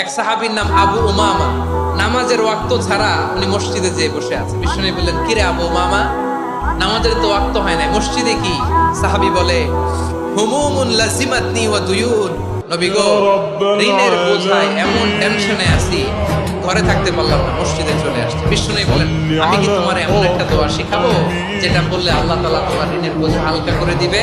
এক সাহাবীর নাম আবু উমামা। নামাজের ওয়াক্ত ছাড়া উনি মসজিদে যেয়ে বসে আছে বিষ্ণু বললেন কিরে আবু উমামা? নামাজের তো ওয়াক্ত হয় না মসজিদে কি? সাহাবী বলে হুমুমুন লাজিমাতনি ওয়া দুয়ুন। নবী গো ঋণের বোঝায় এমন টেনশনে আছি ঘরে থাকতে পারলাম না মসজিদে চলে আসছে। বিষ্ণু বলেন আমি কি তোমার এমন একটা দোয়া শিখাবো? যেটা বললে আল্লাহ তাআলা তোমার ঋণের বোঝা হালকা করে দিবে?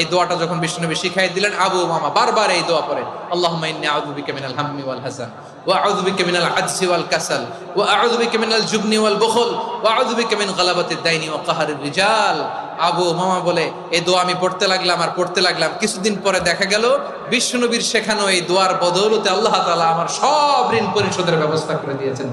এই দোয়াটা যখন বিষ্ণুনবী শিখাই দিলেন, আবু মামা বারবার এই দোয়া পড়ে আল্লাহুম্মা ইন্নী মিনাল হাম্মি ওয়াল হাসান, ওয়া মিনাল ওয়াল কাসাল, ওয়া মিনাল জুবনি ওয়াল বুখল, ওয়া মিন দাইনি ওয়া কাহরির রিজাল। আবু মামা বলে, এই দোয়া আমি পড়তে লাগলাম আর পড়তে লাগলাম। কিছুদিন পরে দেখা গেল বিষ্ণুনবীর শেখানো এই দোয়ার বদৌলতে আল্লাহ তাআলা আমার সব ঋণ পরিশোধের ব্যবস্থা করে দিয়েছেন।